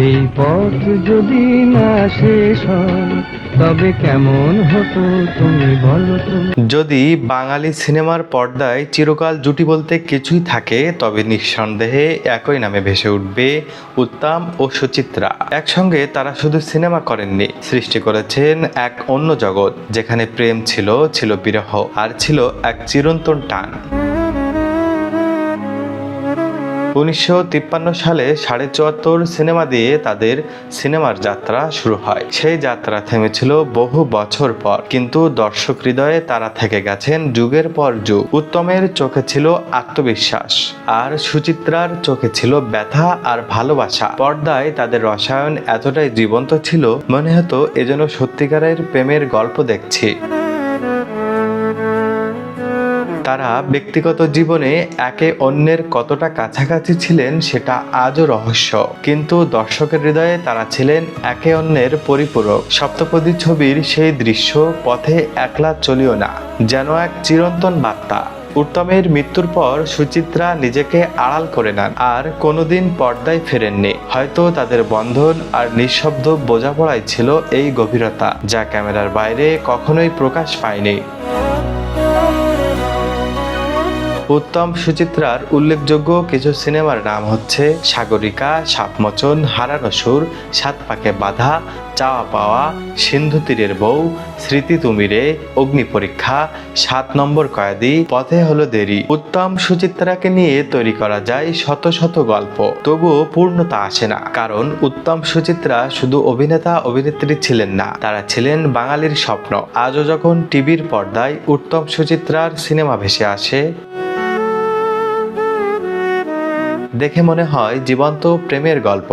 এই পথ যদি না শেষ হয়, তবে কেমন হতো তুমি বলো যদি বাঙালি সিনেমার পর্দায় চিরকাল জুটি বলতে কিছুই থাকে, তবে নিঃসন্দেহে একই নামে ভেসে উঠবে উত্তম ও সুচিত্রা। একসঙ্গে তারা শুধু সিনেমা করেননি, সৃষ্টি করেছেন এক অন্য জগৎ, যেখানে প্রেম ছিল ছিল বিরহ, আর ছিল এক চিরন্তন টান। উনিশশো তিপ্পান্ন সালে সাড়ে চুয়াত্তর সিনেমা দিয়ে তাদের সিনেমার যাত্রা শুরু হয়। সেই যাত্রা থেমেছিল বহু বছর পর। কিন্তু দর্শক হৃদয়ে তারা থেকে গেছেন যুগের পর যুগ। উত্তমের চোখে ছিল আত্মবিশ্বাস, আর সুচিত্রার চোখে ছিল ব্যথা আর ভালোবাসা। পর্দায় তাদের রসায়ন এতটাই জীবন্ত ছিল, মনে হতো এজন্য সত্যিকারের প্রেমের গল্প দেখছি। তারা ব্যক্তিগত জীবনে একে অন্যের কতটা কাছাকাছি ছিলেন সেটা আজও রহস্য। কিন্তু দর্শকের হৃদয়ে তারা ছিলেন একে অন্যের পরিপূরক। সপ্তপদী ছবির সেই দৃশ্য পথে একলা চলিও না, যেন এক চিরন্তন বার্তা। উত্তমের মৃত্যুর পর সুচিত্রা নিজেকে আড়াল করে নেন আর কোনোদিন পর্দায় ফেরেননি। হয়তো তাদের বন্ধন আর নিঃশব্দ বোঝাপড়াই ছিল এই গভীরতা, যা ক্যামেরার বাইরে কখনোই প্রকাশ পায়নি। উত্তম সুচিত্রার উল্লেখযোগ্য কিছু সিনেমার নাম হচ্ছে সাগরিকা, সাপমোচন, হারানো সুর, সাত পাকে বাধা, চাওয়া পাওয়া, সিন্ধু তীরের বউ, স্মৃতি তুমিরে অগ্নি পরীক্ষা, সাত নম্বর কয়েদি, পথে হলো দেরি। উত্তম সুচিত্রাকে নিয়ে তৈরি করা যায় শত শত গল্প। তবুও পূর্ণতা আসে না, কারণ উত্তম সুচিত্রা শুধু অভিনেতা, অভিনেত্রী ছিলেন না, তারা ছিলেন বাঙালির স্বপ্ন। আজও যখন টিভির পর্দায় উত্তম সুচিত্রার সিনেমা ভেসে আসে দেখে মনে হয় জীবন্ত প্রেমের গল্প।